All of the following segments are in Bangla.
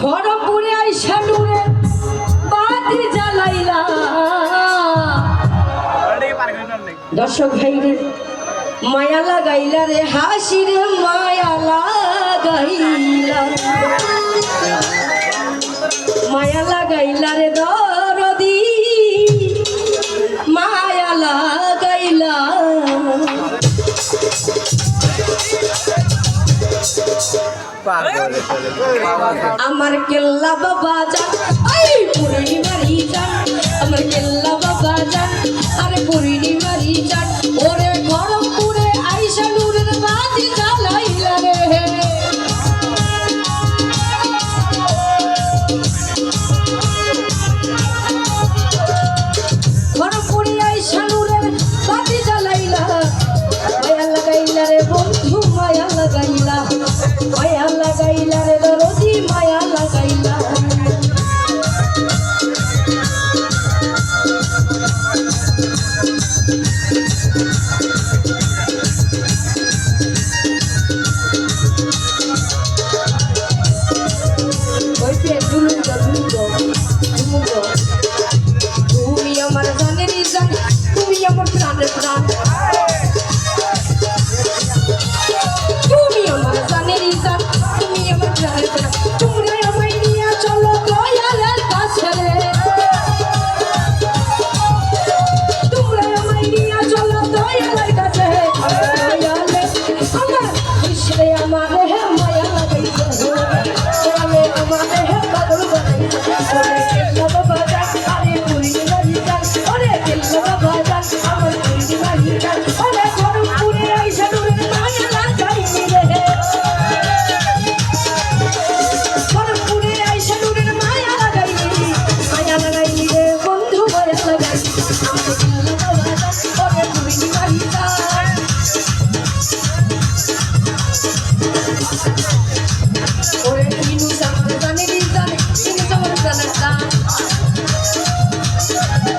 খড়মপুরে আইসা নুরে বাতি জ্বালাইলা। দর্শক ভাই রে মায়া লাগাইলা রে হাসি রে মায়া লাগাইলা। মায়া লাগাইলা রে দশ আমার কেল্লা বাবা যান এই পুরনি মারি যান আমার কেল্লা বাবা যান আর পুরিনি মারি যান ওরে খড়গপুরে আইসা নুরের আইসা নুরের বাতি জ্বালাইলা। রে মায়া লাগাইলা। লাগাইলা রে দরদি মায়া লাগাইলা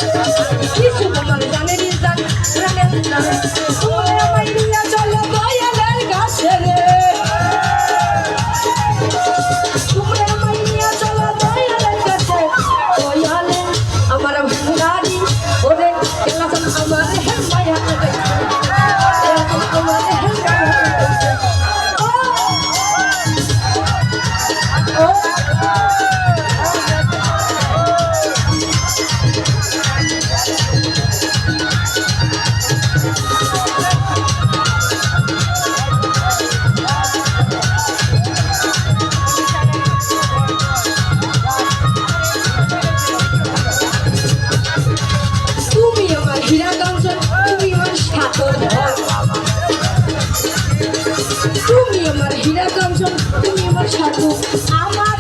Thank you. সাধু। আমার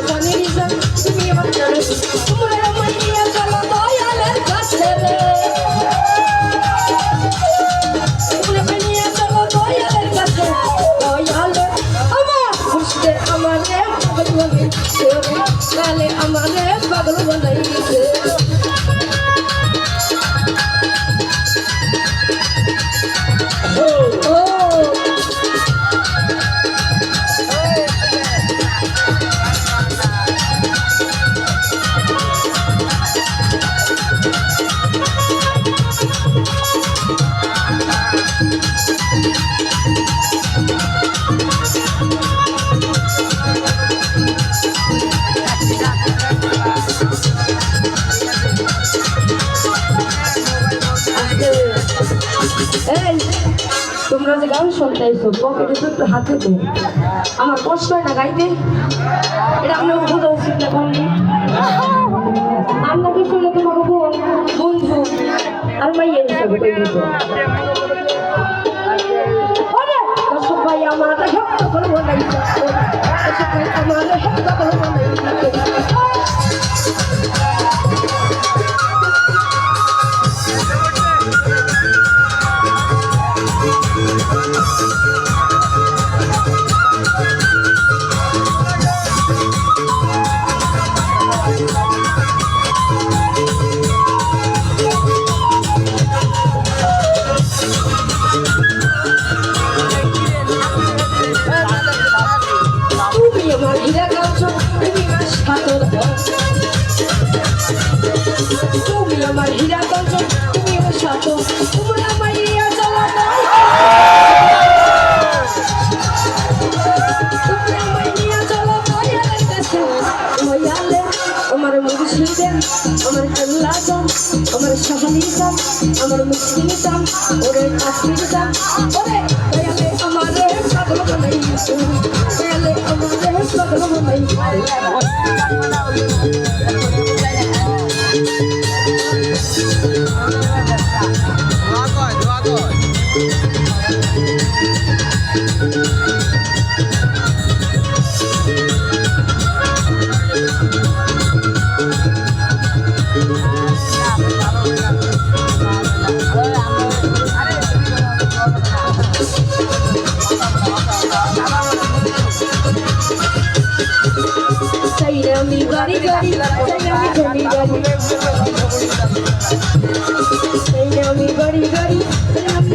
Ты мне вот তোমরা যে গান শুনতে এসো, পকেটে তো একটু হাতে তো আমার কষ্ট হয় না গাইতে। এটা আমরা বোঝা উচিত না বললি আমরা কি শুনে তোমাকে বোন, বন্ধু, আর মাইয়া হিসাবে করে দিত সবাই আমার হেল্প করব না সবাই আমার হেল্প করব না আমার শাহালিজান আমার মুসলিমজান ওরে কাশ্মীরজান ওরে দয়ালে আমার পাগল বানাইছে দয়ালে আমার পাগল বানাইছে চাইলে আমি গাড়ি গাড়ি চাইলে আমি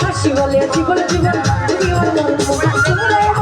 হাসি বলে জীবন জীবন তুমি আমার মরণ